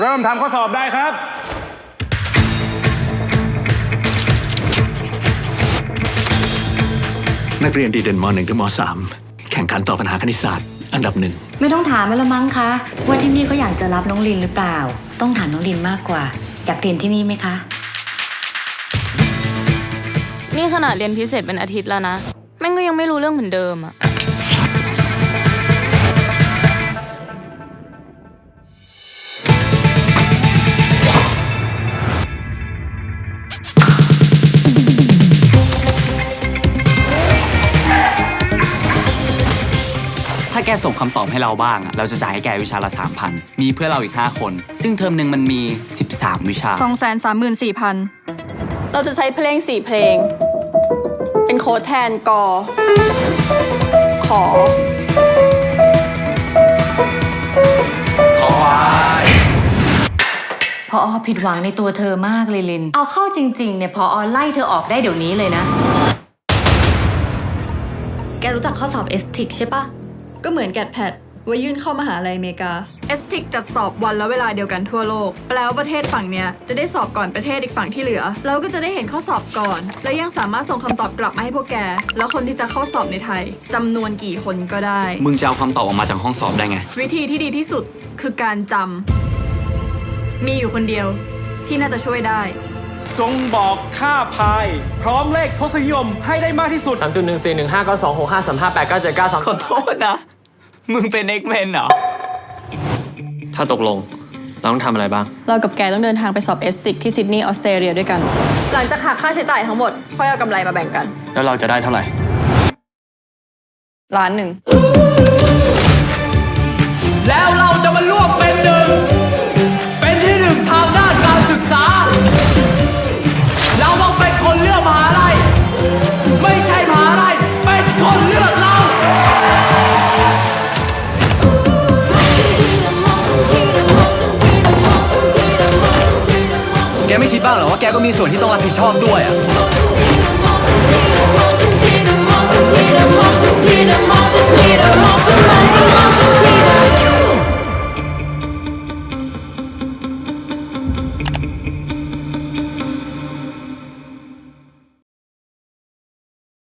เริ่มทำข้อสอบได้ครับ นักเรียนดีเด่นม .1 ถึงม .3 แข่งขันต่อบปัญหาคณิตศาสตร์ อันดับหนึ่ง ไม่ต้องถามแล้วละมั้งคะ ว่าที่นี่เขาอยากจะรับน้องลินหรือเปล่า ต้องถามน้องลินมากกว่า อยากเรียนที่นี่ไหมคะ นี่ขนาดเรียนพิเศษเป็นอาทิตย์แล้วนะ แม่งก็ยังไม่รู้เรื่องเหมือนเดิมอะาแกส่งคำตอบให้เราบ้างอะเราจะจ่ายให้แกวิชาละ3,000 มีเพื่อนเราอีก 5 คน ซึ่งเทอมหนึ่งมันมี 13 วิชาสองแสนสามหมื่นสี่พันเราจะใช้เพลงสี่เพลง เป็นโค้ดแทนกอ ขอ พออผิดหวังในตัวเธอมากเลยลิน เอาเข้าจริง ๆ เนี่ยพออไล่เธอออกได้เดี๋ยวนี้เลยนะ แกรู้จักข้อสอบเอสติกใช่ปะ ก็เหมือนแกดแพดไว้ยื่นเข้ามหาลัยอเมริกาเอสติกจัดสอบวันและเวลาเดียวกันทั่วโลก แปลว่าประเทศฝั่งเนี้ยจะได้สอบก่อนประเทศอีกฝั่งที่เหลือ เราก็จะได้เห็นข้อสอบก่อน และยังสามารถส่งคำตอบกลับมาให้พวกแก แล้วคนที่จะเข้าสอบในไทยจำนวนกี่คนก็ได้ มึงจะเอาคำตอบออกมาจากห้องสอบได้ไง วิธีที่ดีที่สุดคือการจำมีอยู่คนเดียวที่น่าจะช่วยได้ จงบอกค่าพาย พร้อมเลขทศนิยมให้ได้มากที่สุด3 1 4 1 5 9 2 6 5 3 5 8 9 7 9 2ขอโทษนะ มึงเป็นเอ็กเมนเหรอ ถ้าตกลง เราต้องทำอะไรบ้าง เรากับแกต้องเดินทางไปสอบเอสซิกที่ซิดนีย์ออสเตรเลียด้วยกัน หลังจากหักค่าใช้จ่ายทั้งหมด ค่อยเอากำไรมาแบ่งกัน แล้วเราจะได้เท่าไหร่ ล้านหนึ่ง แล้วเรา บ้างเหรอว่าแกก็มีส่วนที่ต้องรับผิดชอบด้วยอะ